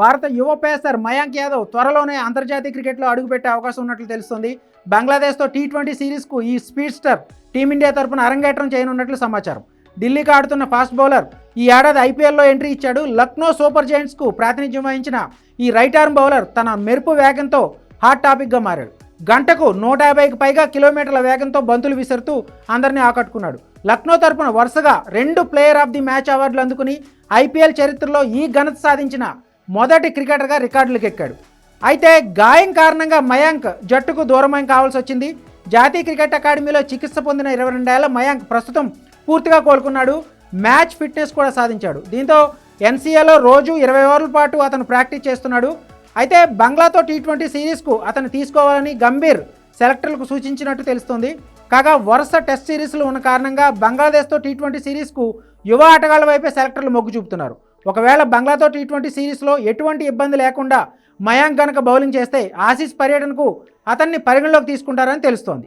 భారత యువ పేసర్ మయాంక్ యాదవ్ త్వరలోనే అంతర్జాతీయ క్రికెట్లో అడుగుపెట్టే అవకాశం ఉన్నట్లు తెలుస్తుంది. బంగ్లాదేశ్తో టీ ట్వంటీ సిరీస్కు ఈ స్పీడ్ స్టార్ టీమిండియా తరపున అరంగేట్రం చేయనున్నట్లు సమాచారం. ఢిల్లీకి ఆడుతున్న ఫాస్ట్ బౌలర్ ఈ ఏడాది ఐపీఎల్లో ఎంట్రీ ఇచ్చాడు. లక్నో సూపర్ జైంట్స్కు ప్రాతినిధ్యం వహించిన ఈ రైట్ ఆర్మ్ బౌలర్ తన మెరుపు వేగంతో హాట్ టాపిక్గా మారాడు. గంటకు నూట యాభైకి పైగా కిలోమీటర్ల వేగంతో బంతులు విసురుతూ అందరినీ ఆకట్టుకున్నాడు. లక్నో తరపున వరుసగా రెండు ప్లేయర్ ఆఫ్ ది మ్యాచ్ అవార్డులు అందుకుని ఐపీఎల్ చరిత్రలో ఈ ఘనత సాధించిన మొదటి క్రికెటర్గా రికార్డులకు ఎక్కాడు అయితే గాయం కారణంగా మయాంక్ జట్టుకు దూరమై కావాల్సి వచ్చింది. జాతీయ క్రికెట్ అకాడమీలో చికిత్స పొందిన ఇరవై రెండేళ్ళ మయాంక్ ప్రస్తుతం పూర్తిగా కోలుకున్నాడు. మ్యాచ్ ఫిట్నెస్ కూడా సాధించాడు. దీంతో ఎన్సీఏలో రోజు ఇరవై ఓవర్ల పాటు అతను ప్రాక్టీస్ చేస్తున్నాడు. అయితే బంగ్లాతో టీ ట్వంటీ సిరీస్కు అతను తీసుకోవాలని గంభీర్ సెలెక్టర్లకు సూచించినట్టు తెలుస్తోంది. కాగా వరుస టెస్ట్ సిరీస్లు ఉన్న కారణంగా బంగ్లాదేశ్తో టీ ట్వంటీ సిరీస్కు యువ ఆటగాళ్ళ వైపే సెలెక్టర్లు మొగ్గు చూపుతున్నారు. ఒకవేళ బంగ్లాతో టీ ట్వంటీ సిరీస్లో ఎటువంటి ఇబ్బంది లేకుండా మయాంక్ గనక బౌలింగ్ చేస్తే ఆసీస్ పర్యటనకు అతన్ని పరిగణలోకి తీసుకుంటారని తెలుస్తోంది.